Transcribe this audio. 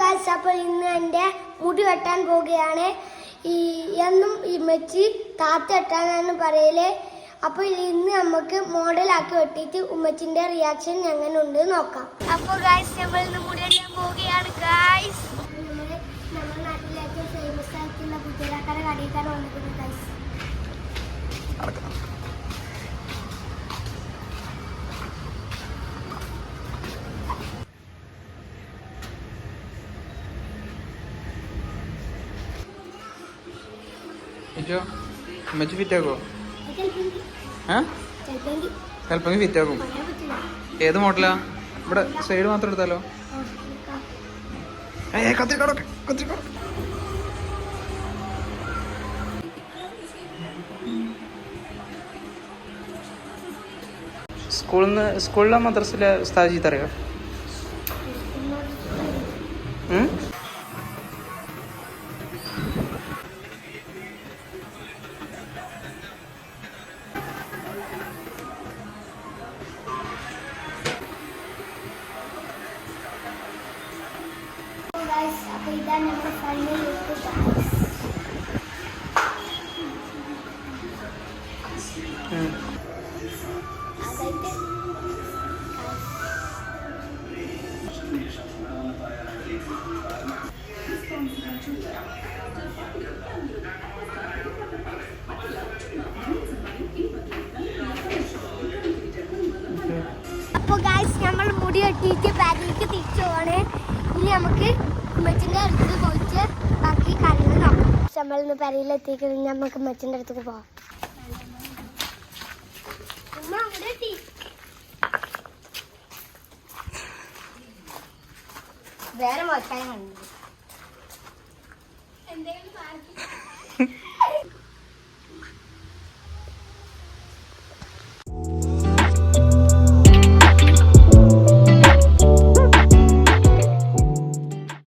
Guys അപ്പോൾ ഇന്ന് എന്റെ മുടി വെട്ടാൻ പോവുകയാണ്. ഈ എന്നും ഈ മെച്ചി താത്ത വെട്ടാനാണ് പറയൽ. അപ്പോൾ ഇന്ന് നമുക്ക് മോഡലാക്കി വെട്ടിയിട്ട് ഉമ്മച്ചിന്റെ റിയാക്ഷൻ എങ്ങനെ ഉണ്ട് നോക്കാം. അപ്പോൾ ഗായ്സ് നമ്മൾ ഇന്ന് മുടി വെട്ടാൻ പോവുകയാണ് ഗായ്സ് ഇജോ അമ്മച്ചി ഫിറ്റാക്കോ ആക്കോ ഫിറ്റാക്കും. ഏത് മോഡലാ? ഇവിടെ സൈഡ് മാത്രം എടുത്താലോ? സ്കൂളിൽ നിന്ന് സ്കൂളിലെ മദ്രസിലെ അറിയോ ഇതാണ് നമ്മുടെ ഫൈനൽ ലുക്ക്. അതായിട്ട് അപ്പോൾ ഗൈസ് നമ്മൾ മുടി വെട്ടിയിട്ട് ബാഗിലേക്ക് തിരിച്ചു പോവാണ് ഇനി നമുക്ക് ഉമ്മച്ചിന്റെ അടുത്ത് പോയിട്ട് ബാക്കി കാര്യങ്ങൾ നോക്കാം. നമ്മളിന്ന് പെരയിലെത്തിക്കഴിഞ്ഞാൽ നമുക്ക് ഉമ്മച്ചിന്റെ അടുത്തേക്ക് പോവാം. ഉമ്മ അവിടെ എത്തി. വേറെ കണ്ടു എന്തെങ്കിലും